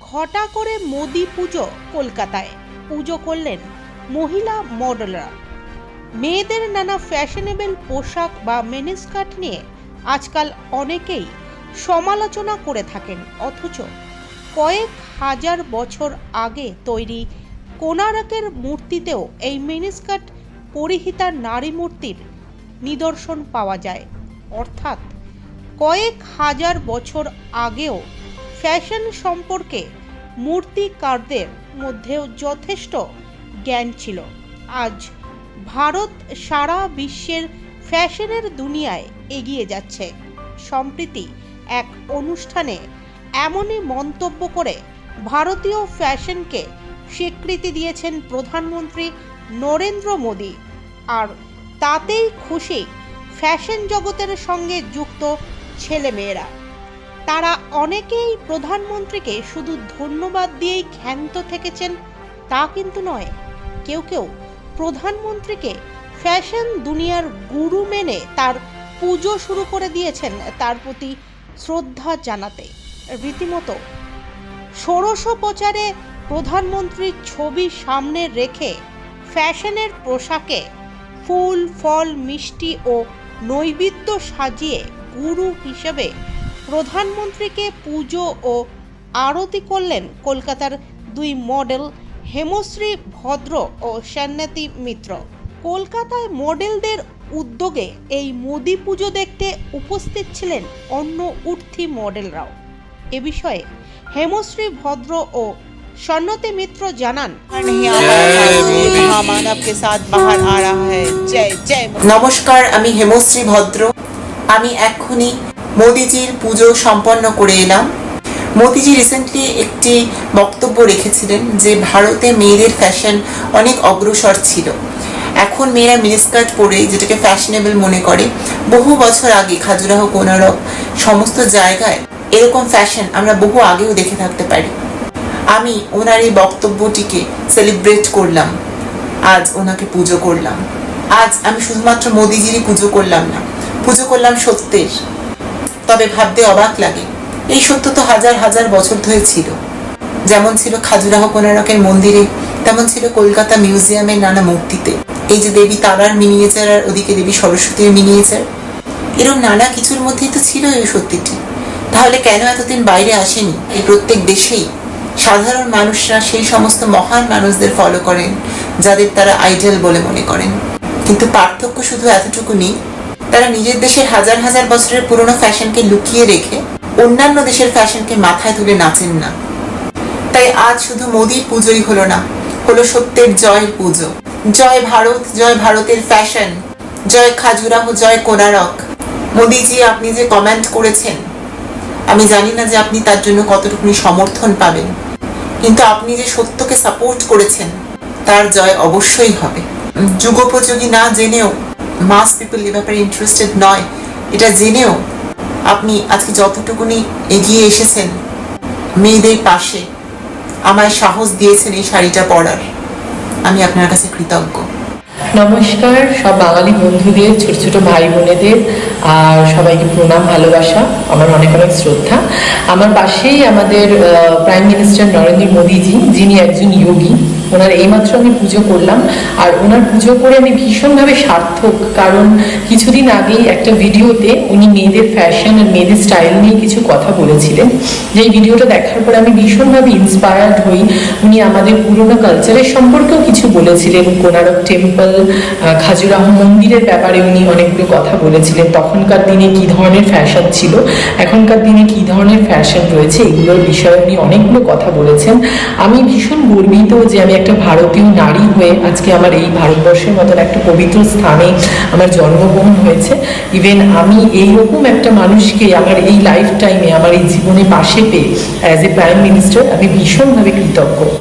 ঘটা করে মোদি পুজো কলকাতায়। পুজো করলেন মহিলা মডেলরা। মেয়েদের নানা ফ্যাশনেবল পোশাক বা মেনিস্কার্ট নিয়ে আজকাল অনেকেই সমালোচনা করে থাকেন, অথচ কয়েক হাজার বছর আগে তৈরি কোনারকের মূর্তিতেও এই মিনিস্কার্ট পরিহিতা নারী মূর্তির নিদর্শন পাওয়া যায়। অর্থাৎ কয়েক হাজার বছর আগেও ফ্যাশন সম্পর্কে মূর্তিকারদের মধ্যেও যথেষ্ট জ্ঞান ছিল। আজ ভারত সারা বিশ্বের ফ্যাশনের দুনিয়ায় এগিয়ে যাচ্ছে। সম্প্রতি এক অনুষ্ঠানে এমনই মন্তব্য করে ভারতীয় ফ্যাশনকে স্বীকৃতি দিয়েছেন প্রধানমন্ত্রী নরেন্দ্র মোদী। আর তাতেই খুশি ফ্যাশন জগতের সঙ্গে যুক্ত ছেলেমেয়েরা। তারা অনেকেই প্রধানমন্ত্রীকে শুধু ধন্যবাদ দিয়েই ক্ষান্ত থেকেছেন, তা কিন্তু নয়। কেউ কেউ প্রধানমন্ত্রীকে ফ্যাশন দুনিয়ার গুরু মেনে তার পুজো শুরু করে দিয়েছেন তার প্রতি শ্রদ্ধা জানাতে। রীতিমতো ষোড়শ প্রচারে প্রধানমন্ত্রীর ছবি সামনে রেখে ফ্যাশনের পোশাকে ফুল, ফল, মিষ্টি ও নৈবেদ্য সাজিয়ে গুরু হিসেবে প্রধানমন্ত্রীকে পুজো ও আরতি করলেন কলকাতার দুই মডেল হেমশ্রী ভদ্র ও সান্নাতি মিত্র। কলকাতায় মডেলদের উদ্যোগে এই মোদি পুজো দেখতে উপস্থিত ছিলেন অন্য উঠতি মডেলরাও। এ বিষয়ে হেমশ্রী ভদ্র ও সন্নতি মিত্র জানান নমস্কার আমি হেমশ্রী ভদ্র। আমি এখনই মোদিজির পুজো সম্পন্ন করে এলাম। মোদিজি রিসেন্টলি একটি বক্তব্য রেখেছিলেন যে, ভারতে মেয়েদের ফ্যাশন অনেক অগ্রসর ছিল। এখন মেয়েরা মিনিস্কার্ট পরে, যেটাকে ফ্যাশনেবল মনে করে, বহু বছর আগে খাজুরাহ, কোনারক, সমস্ত জায়গায় এরকম ফ্যাশন আমরা বহু আগেও দেখে থাকতে পারি। আমি ওনার এই বক্তব্যটিকে সেলিব্রেট করলাম। আজ ওনাকে পুজো করলাম। আজ আমি শুধুমাত্র মোদিজিরই পুজো করলাম না, পুজো করলাম সত্যের। তবে ভাবতে অবাক লাগে। এই সত্য তো হাজার হাজার বছর ধরে ছিল। যেমন ছিল খাজুরাহ কোনারকের মন্দিরে, তেমন ছিল কলকাতা মিউজিয়ামের নানা মূর্তিতে। এই যে দেবী তারার মিনিয়েচার আর ওদিকে দেবী সরস্বতীর মিনিয়েচার এরকম নানা কিছুর মধ্যেই তো ছিল এই সত্যিটি। তাহলে কেন এতদিন বাইরে আসেনি এই প্রত্যেক দেশেই? সাধারণ মানুষরা সেই সমস্ত মহান মানুষদের ফলো করেন, যাদের তারা আইডল বলে মনে করেন। কিন্তু পার্থক্য শুধু এতটুকু নেই তারা নিজের দেশের হাজার হাজার বছরের পুরনো ফ্যাশনকে লুকিয়ে রেখে অন্যান্য দেশের ফ্যাশনকে মাথায় তুলে নাচেন না। তাই আজ শুধু মোদির পুজোই হলো না, হলো সত্যের জয়ের পুজো। জয় ভারত, জয় ভারতের ফ্যাশন, জয় খাজুরাহ, জয় কোনারক মোদিজি, আপনি যে কমেন্ট করেছেন, আমি জানি না যে আপনি তার জন্য কতটুকুনি সমর্থন পাবেন, কিন্তু আপনি যে সত্যকে সাপোর্ট করেছেন, তার জয় অবশ্যই হবে। যুগোপযোগী না জেনেও মাস পিপল এ ব্যাপারে ইন্টারেস্টেড নয়। এটা জেনেও আপনি আজকে যতটুকুনি এগিয়ে এসেছেন, মেয়েদের পাশে আমায় সাহস দিয়েছেন এই শাড়িটা পরার। আমি আপনার কাছে কৃতজ্ঞ। নমস্কার, সব বাঙালি বন্ধুদের, ছোট ছোট ভাই বোনেদের, আর সবাইকে প্রণাম, ভালোবাসা, আমার অনেক অনেক শ্রদ্ধা। আমার পাশেই আমাদের প্রাইম মিনিস্টার নরেন্দ্র মোদীজি, যিনি একজন যোগী। ওনার এইমাত্র আমি পুজো করলাম। আর ওনার পুজো করে আমি ভীষণভাবে সার্থক, কারণ কিছুদিন আগেই একটা ভিডিওতে উনি মেয়েদের ফ্যাশন আর মেয়েদের স্টাইল নিয়ে কিছু কথা বলেছিলেন। যেই ভিডিওটা দেখার পর আমি ভীষণভাবে ইন্সপায়ার্ড হই। উনি আমাদের পুরনো কালচারের সম্পর্কেও কিছু বলেছিলেন। কোনারক টেম্পল খাজুরাহ মন্দিরের ব্যাপারে উনি অনেকগুলো কথা বলেছিলেন। তখনকার দিনে কি ধরনের ফ্যাশন ছিল, এখনকার দিনে কি ধরনের ফ্যাশন রয়েছে, এগুলোর বিষয়ে উনি অনেকগুলো কথা বলেছেন। আমি ভীষণ গর্বিত যে আমি একটা ভারতীয় নারী হয়ে আজকে আমার এই ভারতবর্ষের মতন একটা পবিত্র স্থানে আমার জন্মগ্রহণ হয়েছে। ইভেন আমি এইরকম একটা মানুষকে আমার এই লাইফ টাইমে আমার এই জীবনে পাশে পেয়ে অ্যাজ এ প্রাইম মিনিস্টার আমি ভীষণভাবে কৃতজ্ঞ।